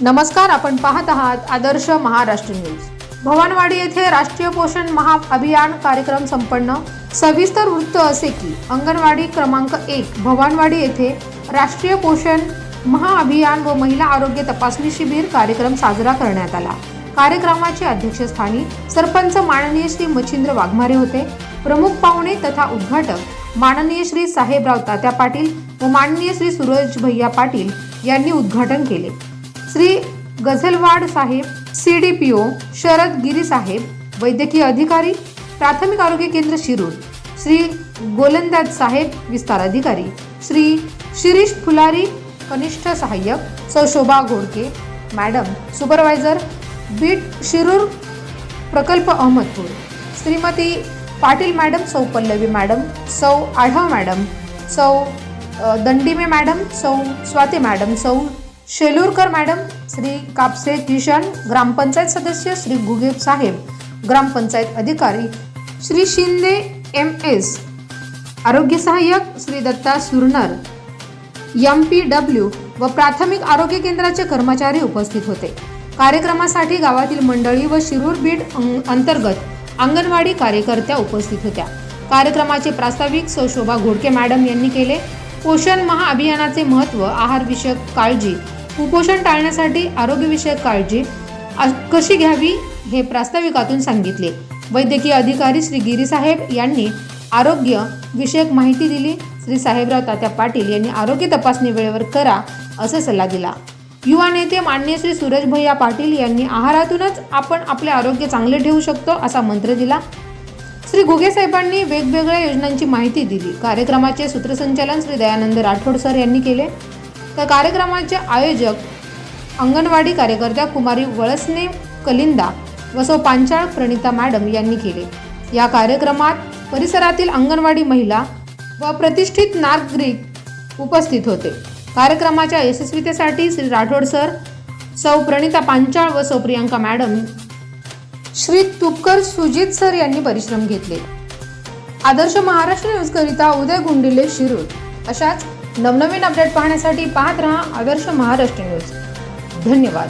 नमस्कार आपण पाहत आहात आदर्श महाराष्ट्र न्यूज. भवानवाडी येथे राष्ट्रीय पोषण महाअभियान कार्यक्रम संपन्न. सविस्तर वृत्त असे की अंगणवाडी क्रमांक एक भवानवाडी येथे राष्ट्रीय पोषण महाअभियान व महिला आरोग्य तपासणी शिबिर कार्यक्रम साजरा करण्यात आला. कार्यक्रमाचे अध्यक्षस्थानी सरपंच माननीय श्री मच्छिंद्र वाघमारे होते. प्रमुख पाहुणे तथा उद्घाटक माननीय श्री साहेबराव तात्या पाटील व माननीय श्री सूरज भैया पाटील यांनी उद्घाटन केले. श्री गझलवाड साहेब C D P O Sharad Giri साहेब वैद्यकीय अधिकारी प्राथमिक आरोग्य केंद्र शिरूर श्री गोलंदाज साहेब विस्तार अधिकारी श्री शिरीष फुलारी कनिष्ठ सहाय्यक सौ Shobha Ghodke madam supervisor beat Shirur प्रकल्प अहमदपूर श्रीमती पाटील मॅडम सौ पल्लवी मॅडम सौ आढाव मॅडम सौ दंडिमे मॅडम सौ स्वाती मॅडम सौ शेलूरकर मॅडम श्री कापसे किशन ग्रामपंचायत सदस्य श्री गुगे साहेब ग्रामपंचायत अधिकारी श्री शिंदे एम एस आरोग्य सहाय्यक Shri Datta Surnar M P W व प्राथमिक आरोग्य केंद्राचे कर्मचारी उपस्थित होते. कार्यक्रमासाठी गावातील मंडळी व शिरूर बीड अं- अंतर्गत अंगणवाडी कार्यकर्त्या उपस्थित होत्या. कार्यक्रमाचे प्रास्ताविक सौशोभा घोडके मॅडम यांनी केले. पोषण महाअभियानाचे महत्त्व आहारविषयक काळजी कुपोषण टाळण्यासाठी आरोग्यविषयक काळजी कशी घ्यावी हे प्रास्ताविकातून सांगितले. वैद्यकीय अधिकारी श्री गिरीसाहेब यांनी आरोग्य विषयक माहिती दिली. श्री साहेबराव तात्या पाटील यांनी आरोग्य तपासणी वेळेवर करा असा सल्ला दिला. युवा नेते मान्य श्री सूरज भैया पाटील यांनी आहारातूनच आपण आपले आरोग्य चांगले ठेवू शकतो असा मंत्र दिला. श्री घुगे साहेबांनी वेगवेगळ्या योजनांची माहिती दिली. कार्यक्रमाचे सूत्रसंचालन श्री दयानंद राठोड सर यांनी केले. तर कार्यक्रमाचे आयोजक अंगणवाडी कार्यकर्त्या कुमारी वळसने कलिंदा वसो पांचाळ प्रणिता मॅडम यांनी केले. या कार्यक्रमात परिसरातील अंगणवाडी महिला व प्रतिष्ठित नागरिक उपस्थित होते. कार्यक्रमाच्या यशस्वीतेसाठी श्री राठोड सर सौ प्रणिता पांचाळ व सौ प्रियांका मॅडम श्री तुपकर सुजित सर यांनी परिश्रम घेतले. आदर्श महाराष्ट्र न्यूजकरिता उदय गुंडिले शिरूर. अशाच नवनवीन अपडेट पाहण्यासाठी पाहत रहा आदर्श महाराष्ट्र न्यूज. धन्यवाद.